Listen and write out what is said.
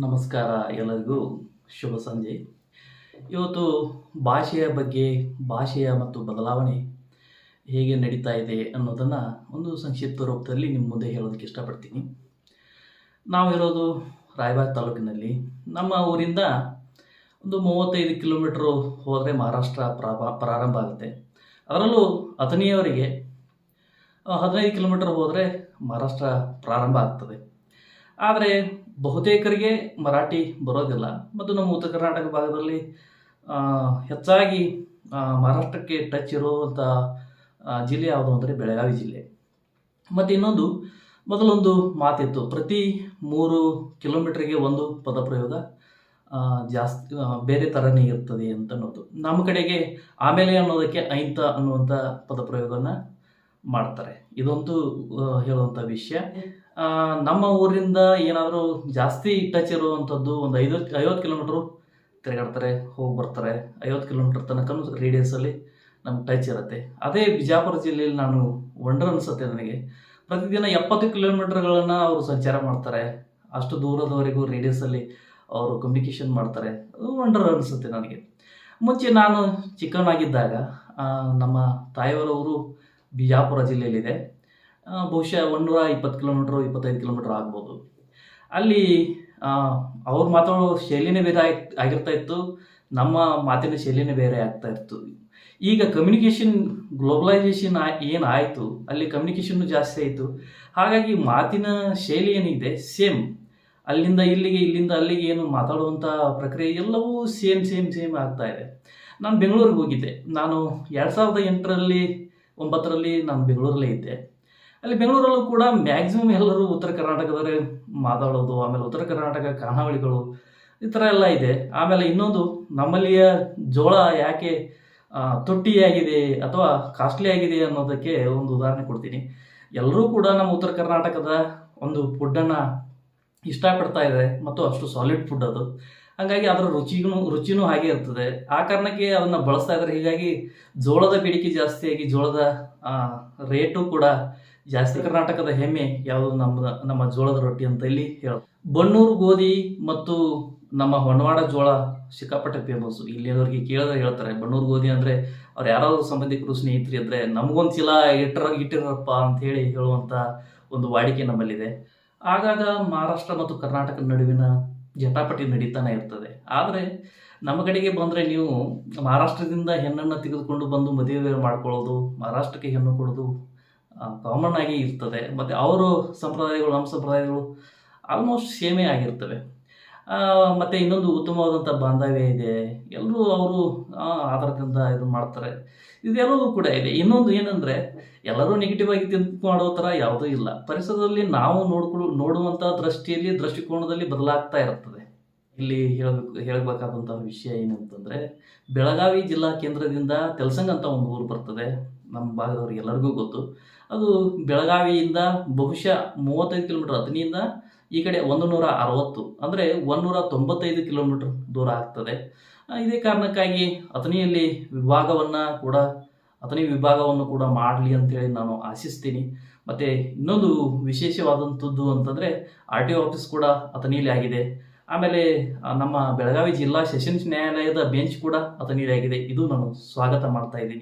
ನಮಸ್ಕಾರ ಎಲ್ಲರಿಗೂ. ಶುಭ ಸಂಜೆ. ಇವತ್ತು ಭಾಷೆಯ ಬಗ್ಗೆ, ಭಾಷೆಯ ಮತ್ತು ಬದಲಾವಣೆ ಹೇಗೆ ನಡೀತಾ ಇದೆ ಅನ್ನೋದನ್ನು ಒಂದು ಸಂಕ್ಷಿಪ್ತ ರೂಪದಲ್ಲಿ ನಿಮ್ಮ ಮುಂದೆ ಹೇಳೋದಕ್ಕೆ ಇಷ್ಟಪಡ್ತೀನಿ. ಇರೋದು ರಾಯಬಾಗ್ ತಾಲೂಕಿನಲ್ಲಿ. ನಮ್ಮ ಊರಿಂದ ಒಂದು ಮೂವತ್ತೈದು ಕಿಲೋಮೀಟ್ರು ಹೋದರೆ ಮಹಾರಾಷ್ಟ್ರ ಪ್ರಾರಂಭ ಆಗುತ್ತೆ. ಅದರಲ್ಲೂ ಅಥಣಿಯವರಿಗೆ, ಹದಿನೈದು ಕಿಲೋಮೀಟರ್ ಹೋದರೆ ಮಹಾರಾಷ್ಟ್ರ ಪ್ರಾರಂಭ ಆಗ್ತದೆ. ಆದರೆ ಬಹುತೇಕರಿಗೆ ಮರಾಠಿ ಬರೋದಿಲ್ಲ. ಮತ್ತು ನಮ್ಮ ಉತ್ತರ ಕರ್ನಾಟಕ ಭಾಗದಲ್ಲಿ ಹೆಚ್ಚಾಗಿ ಮಹಾರಾಷ್ಟ್ರಕ್ಕೆ ಟಚ್ ಇರುವಂಥ ಜಿಲ್ಲೆ ಯಾವುದು ಅಂದರೆ ಬೆಳಗಾವಿ ಜಿಲ್ಲೆ. ಮತ್ತು ಇನ್ನೊಂದು, ಮೊದಲೊಂದು ಮಾತಿತ್ತು. ಪ್ರತಿ ಮೂರು ಕಿಲೋಮೀಟ್ರಿಗೆ ಒಂದು ಪದಪ್ರಯೋಗ ಪ್ರಯೋಗ ಜಾಸ್ತಿ ಬೇರೆ ಥರನೇ ಇರ್ತದೆ ಅಂತ ಅನ್ನೋದು. ನಮ್ಮ ಕಡೆಗೆ ಆಮೇಲೆ ಅನ್ನೋದಕ್ಕೆ ಐಂತ ಅನ್ನುವಂಥ ಪದಪ್ರಯೋಗನ ಮಾಡ್ತಾರೆ. ಇದೊಂದು ಹೇಳುವಂಥ ವಿಷಯ. ನಮ್ಮ ಊರಿಂದ ಏನಾದರೂ ಜಾಸ್ತಿ ಟಚ್ ಇರುವಂಥದ್ದು ಒಂದು ಐದು, ಐವತ್ತು ಕಿಲೋಮೀಟ್ರು ತಿರುಗಾಡ್ತಾರೆ, ಹೋಗಿ ಬರ್ತಾರೆ. ಐವತ್ತು ಕಿಲೋಮೀಟ್ರ್ ತನಕ ರೇಡಿಯಸಲ್ಲಿ ನಮ್ಗೆ ಟಚ್ ಇರುತ್ತೆ. ಅದೇ ಬಿಜಾಪುರ ಜಿಲ್ಲೆಯಲ್ಲಿ ನಾನು ವಂಡರ್ ಅನಿಸುತ್ತೆ ನನಗೆ. ಪ್ರತಿದಿನ ಎಪ್ಪತ್ತು ಕಿಲೋಮೀಟರ್ಗಳನ್ನು ಅವರು ಸಂಚಾರ ಮಾಡ್ತಾರೆ. ಅಷ್ಟು ದೂರದವರೆಗೂ ರೇಡಿಯಸಲ್ಲಿ ಅವರು ಕಮ್ಯುನಿಕೇಷನ್ ಮಾಡ್ತಾರೆ. ಅದು ವಂಡರ್ ಅನಿಸುತ್ತೆ ನನಗೆ. ಮುಂಚೆ ನಾನು ಚಿಕ್ಕವನಾಗಿದ್ದಾಗ ನಮ್ಮ ತಾಯಿಯವರವರು ಬಿಜಾಪುರ ಜಿಲ್ಲೆಯಲ್ಲಿದೆ. ಬಹುಶಃ ಒಂದೂರ ಇಪ್ಪತ್ತು ಕಿಲೋಮೀಟ್ರ್, ಇಪ್ಪತ್ತೈದು ಕಿಲೋಮೀಟ್ರ್ ಆಗ್ಬೋದು. ಅಲ್ಲಿ ಅವ್ರು ಮಾತಾಡೋ ಶೈಲಿನೇ ಬೇರೆ ಆಗಿ ಆಗಿರ್ತಾ ಇತ್ತು. ನಮ್ಮ ಮಾತಿನ ಶೈಲಿನೇ ಬೇರೆ ಆಗ್ತಾ ಇತ್ತು. ಈಗ ಕಮ್ಯುನಿಕೇಷನ್ ಗ್ಲೋಬಲೈಸೇಷನ್ ಏನು ಅಲ್ಲಿ ಕಮ್ಯುನಿಕೇಷನ್ನು ಜಾಸ್ತಿ ಆಯಿತು. ಹಾಗಾಗಿ ಮಾತಿನ ಶೈಲಿ ಏನಿದೆ? ಸೇಮ್ ಅಲ್ಲಿಂದ ಇಲ್ಲಿಗೆ, ಇಲ್ಲಿಂದ ಅಲ್ಲಿಗೆ ಏನು ಮಾತಾಡುವಂಥ ಪ್ರಕ್ರಿಯೆ ಎಲ್ಲವೂ ಸೇಮ್ ಸೇಮ್ ಸೇಮ್ ಆಗ್ತಾ ಇದೆ. ನಾನು ಬೆಂಗಳೂರಿಗೆ ಹೋಗಿದ್ದೆ. ನಾನು ಎರಡು ಸಾವಿರದ ಎಂಟರಲ್ಲಿ, ಒಂಬತ್ತರಲ್ಲಿ ನಾನು ಬೆಂಗಳೂರಲ್ಲೇ ಇದ್ದೆ. ಅಲ್ಲಿ ಬೆಂಗಳೂರಲ್ಲೂ ಕೂಡ ಮ್ಯಾಕ್ಸಿಮಮ್ ಎಲ್ಲರೂ ಉತ್ತರ ಕರ್ನಾಟಕದವರೇ ಮಾತಾಡೋದು, ಆಮೇಲೆ ಉತ್ತರ ಕರ್ನಾಟಕ ಖಾನಾವಳಿಗಳು ಈ ಥರ ಎಲ್ಲ ಇದೆ. ಆಮೇಲೆ ಇನ್ನೊಂದು, ನಮ್ಮಲ್ಲಿಯ ಜೋಳ ಯಾಕೆ ತೊಟ್ಟಿಯಾಗಿದೆ ಅಥವಾ ಕಾಸ್ಟ್ಲಿ ಆಗಿದೆ ಅನ್ನೋದಕ್ಕೆ ಒಂದು ಉದಾಹರಣೆ ಕೊಡ್ತೀನಿ. ಎಲ್ಲರೂ ಕೂಡ ನಮ್ಮ ಉತ್ತರ ಕರ್ನಾಟಕದ ಒಂದು ಫುಡ್ಡನ್ನು ಇಷ್ಟಪಡ್ತಾ ಇದ್ದಾರೆ ಮತ್ತು ಅಷ್ಟು ಸಾಲಿಡ್ ಫುಡ್ ಅದು. ಹಾಗಾಗಿ ಅದರ ರುಚಿಗೂ, ರುಚಿನೂ ಹಾಗೆ ಇರ್ತದೆ. ಆ ಕಾರಣಕ್ಕೆ ಅದನ್ನ ಬಳಸ್ತಾ ಇದ್ದಾರೆ. ಹೀಗಾಗಿ ಜೋಳದ ಬೇಡಿಕೆ ಜಾಸ್ತಿಯಾಗಿ ಜೋಳದ ರೇಟು ಕೂಡ ಜಾಸ್ತಿ. ಕರ್ನಾಟಕದ ಹೆಮ್ಮೆ ಯಾವುದು ನಮ್ಮ ನಮ್ಮ ಜೋಳದ ರೊಟ್ಟಿ ಅಂತ ಇಲ್ಲಿ ಹೇಳ ಬಣ್ಣೂರು ಗೋಧಿ ಮತ್ತು ನಮ್ಮ ಹೊನ್ನವಾಡ ಜೋಳ ಸಿಕ್ಕಾಪಟ್ಟೆ ಫೇಮಸ್ಸು ಇಲ್ಲಿಯವರೆಗೆ ಕೇಳಿದ್ರೆ ಹೇಳ್ತಾರೆ, ಬಣ್ಣೂರು ಗೋಧಿ ಅಂದರೆ ಅವ್ರು ಯಾರಾದರೂ ಸಂಬಂಧಿಕರು, ಸ್ನೇಹಿತರು ಇದ್ದರೆ ನಮಗೊಂದು ಚೀಲ ಇಟ್ಟರ ಇಟ್ಟಿರಪ್ಪ ಅಂತ ಹೇಳಿ ಹೇಳುವಂಥ ಒಂದು ವಾಡಿಕೆ ನಮ್ಮಲ್ಲಿದೆ. ಆಗಾಗ ಮಹಾರಾಷ್ಟ್ರ ಮತ್ತು ಕರ್ನಾಟಕದ ನಡುವಿನ ಜಟಾಪಟಿ ನಡೀತಾನೆ ಇರ್ತದೆ. ಆದರೆ ನಮ್ಮ ಕಡೆಗೆ ಬಂದರೆ ನೀವು ಮಹಾರಾಷ್ಟ್ರದಿಂದ ಹೆಣ್ಣನ್ನು ತೆಗೆದುಕೊಂಡು ಬಂದು ಮದುವೆ ಮಾಡ್ಕೊಳ್ಳೋದು, ಮಹಾರಾಷ್ಟ್ರಕ್ಕೆ ಹೆಣ್ಣು ಕೊಡೋದು ಕಾಮನ್ ಆಗಿ ಇರ್ತದೆ. ಮತ್ತು ಅವರು ಸಂಪ್ರದಾಯಗಳು ನಮ್ಮ ಸಂಪ್ರದಾಯಗಳು ಆಲ್ಮೋಸ್ಟ್ ಸೇಮೇ ಆಗಿರ್ತವೆ. ಮತ್ತೆ ಇನ್ನೊಂದು ಉತ್ತಮವಾದಂಥ ಬಾಂಧವ್ಯ ಇದೆ. ಎಲ್ಲರೂ ಅವರು ಆಧಾರದಿಂದ ಇದು ಮಾಡ್ತಾರೆ. ಇದೆಲ್ಲವೂ ಕೂಡ ಇದೆ. ಇನ್ನೊಂದು ಏನಂದರೆ, ಎಲ್ಲರೂ ನೆಗೆಟಿವ್ ಆಗಿ ತಿಂಕ್ ಮಾಡೋ ಥರ ಯಾವುದೂ ಇಲ್ಲ. ಪರಿಸರದಲ್ಲಿ ನಾವು ನೋಡ್ಕೊಳ್ಳೋ ನೋಡುವಂಥ ದೃಷ್ಟಿಯಲ್ಲಿ, ದೃಷ್ಟಿಕೋನದಲ್ಲಿ ಬದಲಾಗ್ತಾ ಇರ್ತದೆ. ಇಲ್ಲಿ ಹೇಳಬೇಕು, ಹೇಳಬೇಕಾದಂತಹ ವಿಷಯ ಏನಂತಂದರೆ, ಬೆಳಗಾವಿ ಜಿಲ್ಲಾ ಕೇಂದ್ರದಿಂದ ತೆಲಸಂಗ್ ಅಂತ ಒಂದು ಊರು ಬರ್ತದೆ. ನಮ್ಮ ಭಾಗದವ್ರಿಗೆ ಎಲ್ಲರಿಗೂ ಗೊತ್ತು. ಅದು ಬೆಳಗಾವಿಯಿಂದ ಬಹುಶಃ ಮೂವತ್ತೈದು ಕಿಲೋಮೀಟರ್ ಹತ್ತನಿಯಿಂದ ಈ ಕಡೆ ಒಂದು ನೂರ ಅರವತ್ತು, ಅಂದರೆ ಒಂದೂರ ತೊಂಬತ್ತೈದು ಕಿಲೋಮೀಟರ್ ದೂರ ಆಗ್ತದೆ. ಇದೇ ಕಾರಣಕ್ಕಾಗಿ ಅಥಣಿಯಲ್ಲಿ ವಿಭಾಗವನ್ನು ಕೂಡ, ಅಥಣಿ ವಿಭಾಗವನ್ನು ಕೂಡ ಮಾಡಲಿ ಅಂತೇಳಿ ನಾನು ಆಶಿಸ್ತೀನಿ. ಮತ್ತು ಇನ್ನೊಂದು ವಿಶೇಷವಾದಂಥದ್ದು ಅಂತಂದರೆ ಆರ್ ಟಿ ಆಫೀಸ್ ಕೂಡ ಅಥಣಿಯಲ್ಲಿ ಆಗಿದೆ. ಆಮೇಲೆ ನಮ್ಮ ಬೆಳಗಾವಿ ಜಿಲ್ಲಾ ಸೆಷನ್ಸ್ ನ್ಯಾಯಾಲಯದ ಬೆಂಚ್ ಕೂಡ ಅಥಣಿಯಲ್ಲಿ ಆಗಿದೆ. ಇದು ನಾನು ಸ್ವಾಗತ ಮಾಡ್ತಾ ಇದ್ದೀನಿ.